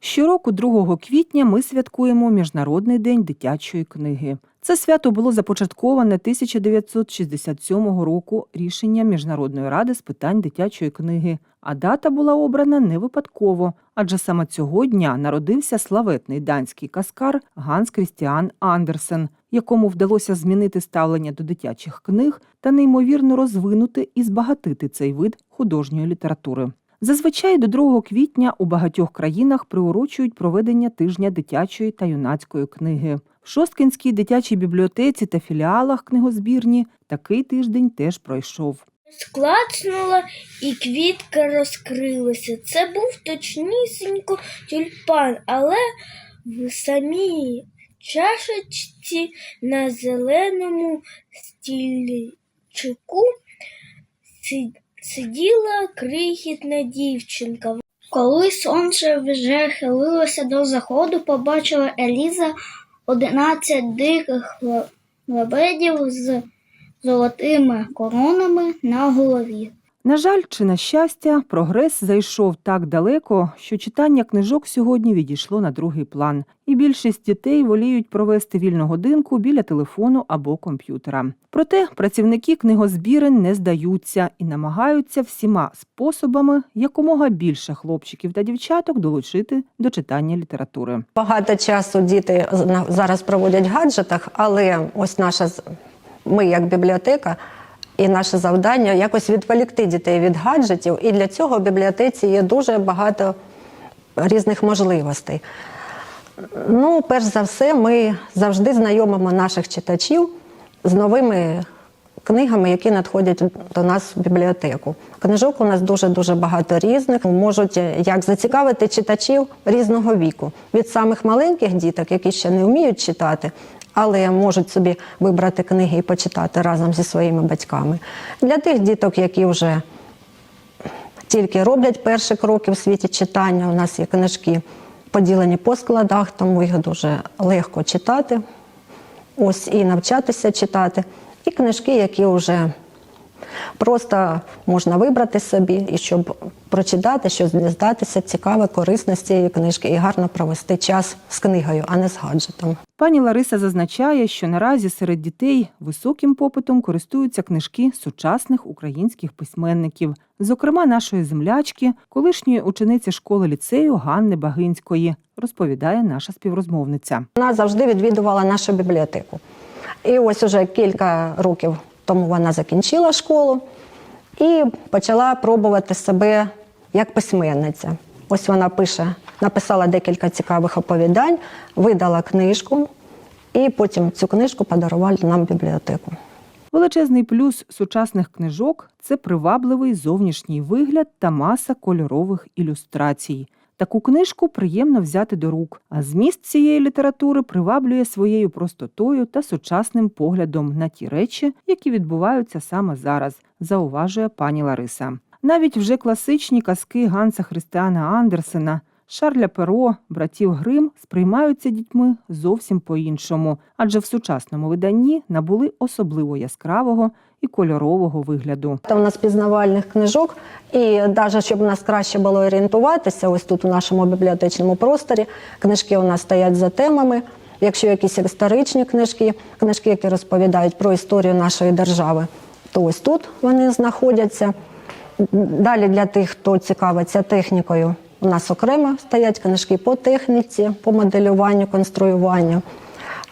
Щороку, 2 квітня, ми святкуємо Міжнародний день дитячої книги. Це свято було започатковане 1967 року рішенням Міжнародної ради з питань дитячої книги. А дата була обрана не випадково, адже саме цього дня народився славетний данський каскар Ганс Крістіан Андерсен, якому вдалося змінити ставлення до дитячих книг та неймовірно розвинути і збагатити цей вид художньої літератури. Зазвичай до 2 квітня у багатьох країнах приурочують проведення тижня дитячої та юнацької книги. В Шосткинській дитячій бібліотеці та філіалах книгозбірні такий тиждень теж пройшов. Склацнула і квітка розкрилася. Це був точнісінько тюльпан, але в самій чашечці на зеленому стільчику си- сиділа крихітна дівчинка. Коли сонце вже хилилося до заходу, побачила Еліза одинадцять диких ле- лебедів з золотими коронами на голові. На жаль, чи на щастя, прогрес зайшов так далеко, що читання книжок сьогодні відійшло на другий план, і більшість дітей воліють провести вільну годинку біля телефону або комп'ютера. Проте працівники книгозбірень не здаються і намагаються всіма способами якомога більше хлопчиків та дівчаток долучити до читання літератури. Багато часу діти зараз проводять в гаджетах, але ось наша ми, як бібліотека, і наше завдання якось відволікти дітей від гаджетів. І для цього в бібліотеці є дуже багато різних можливостей. Ну, перш за все, ми завжди знайомимо наших читачів з новими книгами, які надходять до нас в бібліотеку. Книжок у нас дуже-дуже багато різних, можуть е, як зацікавити читачів різного віку. Від самих маленьких діток, які ще не вміють читати, але можуть собі вибрати книги і почитати разом зі своїми батьками. Для тих діток, які вже тільки роблять перші кроки в світі читання. У нас є книжки поділені по складах, тому їх дуже легко читати. Ось і навчатися читати. І книжки, які вже просто можна вибрати собі, і щоб прочитати, щось дізнатися цікаве, корисне з цієї книжки і гарно провести час з книгою, а не з гаджетом. Пані Лариса зазначає, що наразі серед дітей високим попитом користуються книжки сучасних українських письменників, зокрема нашої землячки, колишньої учениці школи ліцею Ганни Багинської, розповідає наша співрозмовниця. Вона завжди відвідувала нашу бібліотеку. І ось уже кілька років тому вона закінчила школу і почала пробувати себе як письменниця. Ось вона пише, написала декілька цікавих оповідань, видала книжку, і потім цю книжку подарували нам в бібліотеку. Величезний плюс сучасних книжок це привабливий зовнішній вигляд та маса кольорових ілюстрацій. Таку книжку приємно взяти до рук, а зміст цієї літератури приваблює своєю простотою та сучасним поглядом на ті речі, які відбуваються саме зараз, зауважує пані Лариса. Навіть вже класичні казки Ганса Христиана Андерсена, Шарля Перо, братів Грим сприймаються дітьми зовсім по-іншому, адже в сучасному виданні набули особливо яскравого і кольорового вигляду. Там у нас пізнавальних книжок, і навіть щоб нас краще було орієнтуватися, ось тут у нашому бібліотечному просторі книжки у нас стоять за темами. Якщо якісь історичні книжки, книжки, які розповідають про історію нашої держави, то ось тут вони знаходяться. Далі для тих, хто цікавиться технікою, у нас окремо стоять книжки по техніці, по моделюванню, конструюванню.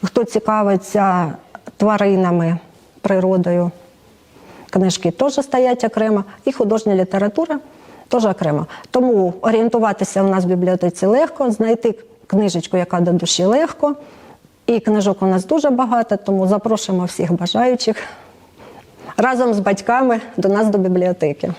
Хто цікавиться тваринами, природою, книжки теж стоять окремо, і художня література теж окремо. Тому орієнтуватися у нас в бібліотеці легко, знайти книжечку, яка до душі легко. І книжок у нас дуже багато, тому запрошуємо всіх бажаючих разом з батьками до нас до бібліотеки.